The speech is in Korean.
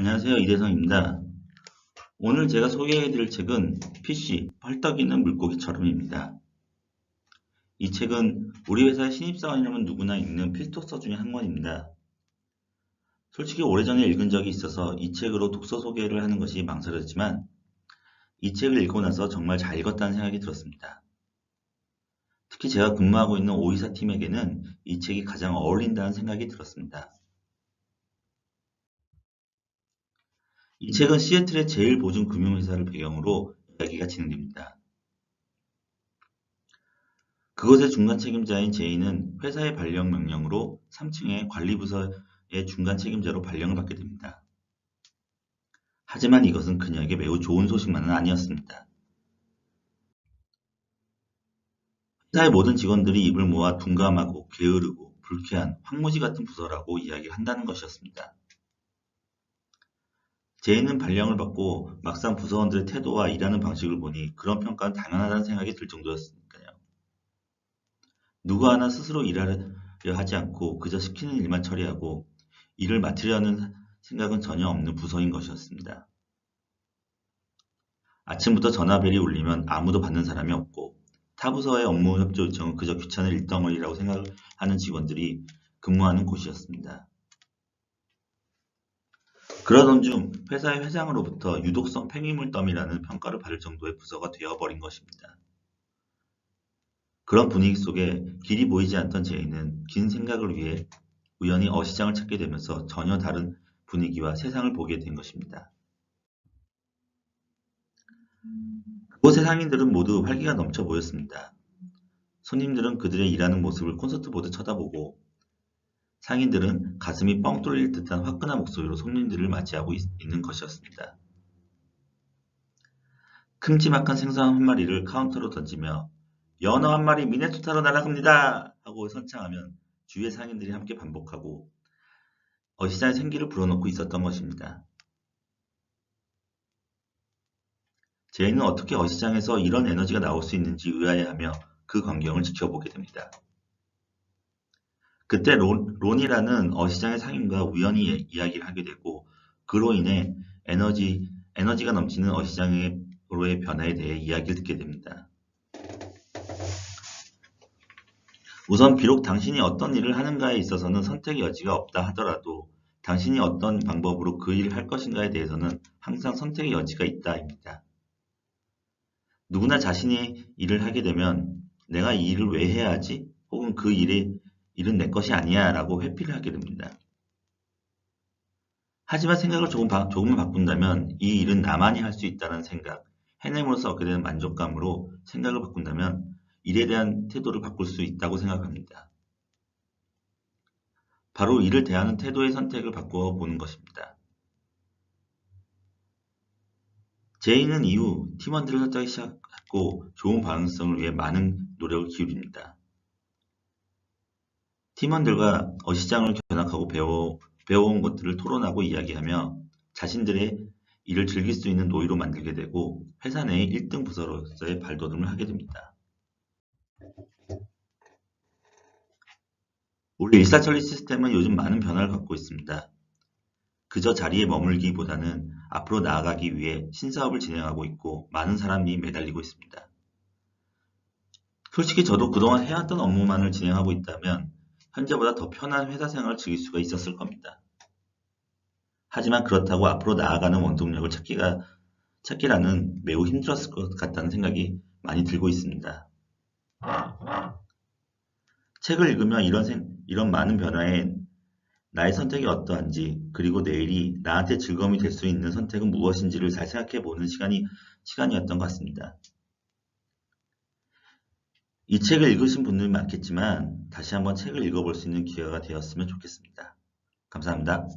안녕하세요. 이대성입니다. 오늘 제가 소개해드릴 책은 PC, 펄떡이는 물고기처럼입니다. 이 책은 우리 회사의 신입사원이라면 누구나 읽는 필독서 중에 한 권입니다. 솔직히 오래전에 읽은 적이 있어서 이 책으로 독서 소개를 하는 것이 망설여지만 이 책을 읽고 나서 정말 잘 읽었다는 생각이 들었습니다. 특히 제가 근무하고 있는 오이사 팀에게는 이 책이 가장 어울린다는 생각이 들었습니다. 이 책은 시애틀의 제일 보증 금융회사를 배경으로 이야기가 진행됩니다. 그것의 중간 책임자인 제이는 회사의 발령 명령으로 3층의 관리부서의 중간 책임자로 발령을 받게 됩니다. 하지만 이것은 그녀에게 매우 좋은 소식만은 아니었습니다. 회사의 모든 직원들이 입을 모아 둔감하고 게으르고 불쾌한 황무지 같은 부서라고 이야기를 한다는 것이었습니다. 제이는 발령을 받고 막상 부서원들의 태도와 일하는 방식을 보니 그런 평가는 당연하다는 생각이 들 정도였으니까요. 누구 하나 스스로 일하려 하지 않고 그저 시키는 일만 처리하고 일을 맡으려는 생각은 전혀 없는 부서인 것이었습니다. 아침부터 전화벨이 울리면 아무도 받는 사람이 없고 타 부서의 업무 협조 요청은 그저 귀찮은 일덩어리라고 생각하는 직원들이 근무하는 곳이었습니다. 그러던 중 회사의 회장으로부터 유독성 더미라는 평가를 받을 정도의 부서가 되어버린 것입니다. 그런 분위기 속에 길이 보이지 않던 제이는 긴 생각을 위해 우연히 어시장을 찾게 되면서 전혀 다른 분위기와 세상을 보게 된 것입니다. 그곳의 상인들은 모두 활기가 넘쳐 보였습니다. 손님들은 그들의 일하는 모습을 콘서트 보듯 쳐다보고 상인들은 가슴이 뻥 뚫릴 듯한 화끈한 목소리로 손님들을 맞이하고 있, 는 것이었습니다. 큼지막한 생선 한 마리를 카운터로 던지며 연어 한 마리 미네토타로 날아갑니다 하고 선창하면 주위의 상인들이 함께 반복하고 어시장의 생기를 불어넣고 있었던 것입니다. 제이는 어떻게 어시장에서 이런 에너지가 나올 수 있는지 의아해하며 그 광경을 지켜보게 됩니다. 그때 론, 론이라는 어시장의 상인과 우연히 이야기를 하게 되고 그로 인해 에너지, 에너지가 넘치는 어시장으로의 변화에 대해 이야기를 듣게 됩니다. 우선 비록 당신이 어떤 일을 하는가에 있어서는 선택의 여지가 없다 하더라도 당신이 어떤 방법으로 그 일을 할 것인가에 대해서는 항상 선택의 여지가 있다입니다. 누구나 자신이 일을 하게 되면 내가 이 일을 왜 해야 하지? 혹은 그 일에 일은 내 것이 아니야 라고 회피를 하게 됩니다. 하지만 생각을 조금 바, 조금만 바꾼다면 이 일은 나만이 할 수 있다는 생각, 해냄으로써 얻게 되는 만족감으로 생각을 바꾼다면 일에 대한 태도를 바꿀 수 있다고 생각합니다. 바로 일을 대하는 태도의 선택을 바꾸어 보는 것입니다. 제이는 이후 팀원들을 설득하기 시작했고 좋은 방향성을 위해 많은 노력을 기울입니다. 팀원들과 어시장을 견학하고 배워, 배워온 것들을 토론하고 이야기하며 자신들의 일을 즐길 수 있는 노예로 만들게 되고 회사 내의 1등 부서로서의 발돋움을 하게 됩니다. 우리 일사천리 시스템은 요즘 많은 변화를 갖고 있습니다. 그저 자리에 머물기보다는 앞으로 나아가기 위해 신사업을 진행하고 있고 많은 사람이 매달리고 있습니다. 솔직히 저도 그동안 해왔던 업무만을 진행하고 있다면 현재보다 더 편한 회사 생활을 즐길 수가 있었을 겁니다. 하지만 그렇다고 앞으로 나아가는 원동력을 찾기가, 찾기라는 매우 힘들었을 것 같다는 생각이 많이 들고 있습니다. 책을 읽으며 이런, 생, 이런 많은 변화에 나의 선택이 어떠한지 그리고 내일이 나한테 즐거움이 될 수 있는 선택은 무엇인지를 잘 생각해 보는 시간이, 시간이었던 것 같습니다. 이 책을 읽으신 분들이 많겠지만 다시 한번 책을 읽어볼 수 있는 기회가 되었으면 좋겠습니다. 감사합니다.